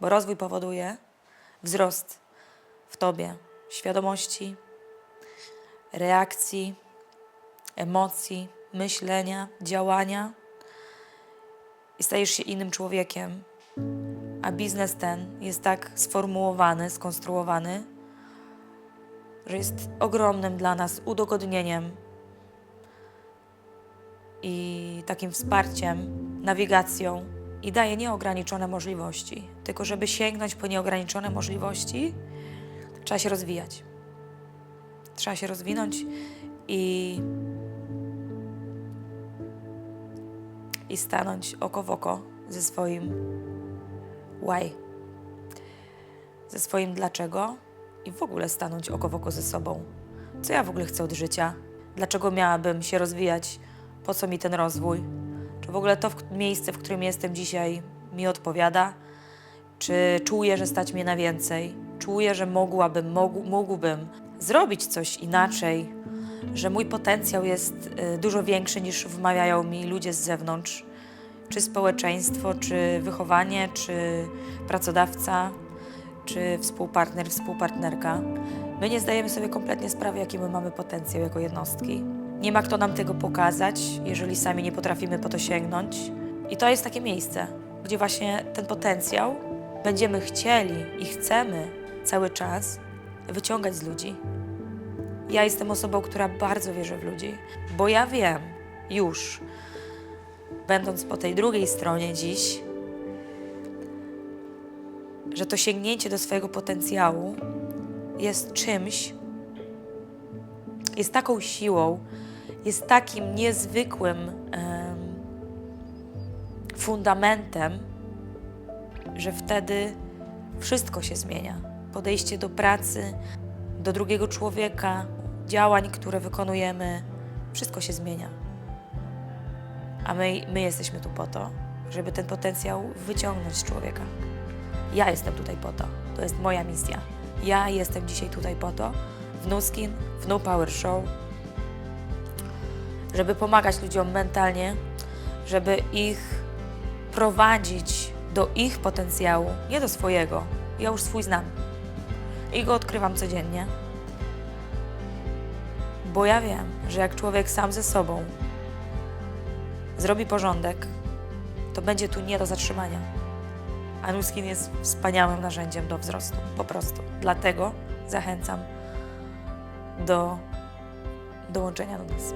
Bo rozwój powoduje wzrost w tobie świadomości, reakcji, emocji, myślenia, działania i stajesz się innym człowiekiem. A biznes ten jest tak sformułowany, skonstruowany, że jest ogromnym dla nas udogodnieniem i takim wsparciem, nawigacją i daje nieograniczone możliwości. Tylko, żeby sięgnąć po nieograniczone możliwości, trzeba się rozwijać. Trzeba się rozwinąć i, i stanąć oko w oko ze swoim why, ze swoim dlaczego i w ogóle stanąć oko w oko ze sobą. Co ja w ogóle chcę od życia? Dlaczego miałabym się rozwijać? Po co mi ten rozwój? Czy w ogóle to miejsce, w którym jestem dzisiaj, mi odpowiada? Czy czuję, że stać mnie na więcej? Czuję, że mogłabym, mógł, mógłbym zrobić coś inaczej, że mój potencjał jest y, dużo większy niż wmawiają mi ludzie z zewnątrz, czy społeczeństwo, czy wychowanie, czy pracodawca, czy współpartner, współpartnerka. My nie zdajemy sobie kompletnie sprawy, jaki my mamy potencjał jako jednostki. Nie ma kto nam tego pokazać, jeżeli sami nie potrafimy po to sięgnąć. I to jest takie miejsce, gdzie właśnie ten potencjał będziemy chcieli i chcemy cały czas wyciągać z ludzi. Ja jestem osobą, która bardzo wierzy w ludzi, bo ja wiem już, będąc po tej drugiej stronie dziś, że to sięgnięcie do swojego potencjału jest czymś, jest taką siłą, jest takim niezwykłym em, fundamentem, że wtedy wszystko się zmienia. Podejście do pracy, do drugiego człowieka, działań, które wykonujemy, wszystko się zmienia. A my, my jesteśmy tu po to, żeby ten potencjał wyciągnąć z człowieka. Ja jestem tutaj po to. To jest moja misja. Ja jestem dzisiaj tutaj po to, w No Skin, w No Power Show, żeby pomagać ludziom mentalnie, żeby ich prowadzić do ich potencjału, nie do swojego. Ja już swój znam i go odkrywam codziennie. Bo ja wiem, że jak człowiek sam ze sobą zrobi porządek, to będzie tu nie do zatrzymania. A Nuskin jest wspaniałym narzędziem do wzrostu, po prostu. Dlatego zachęcam do dołączenia do nas.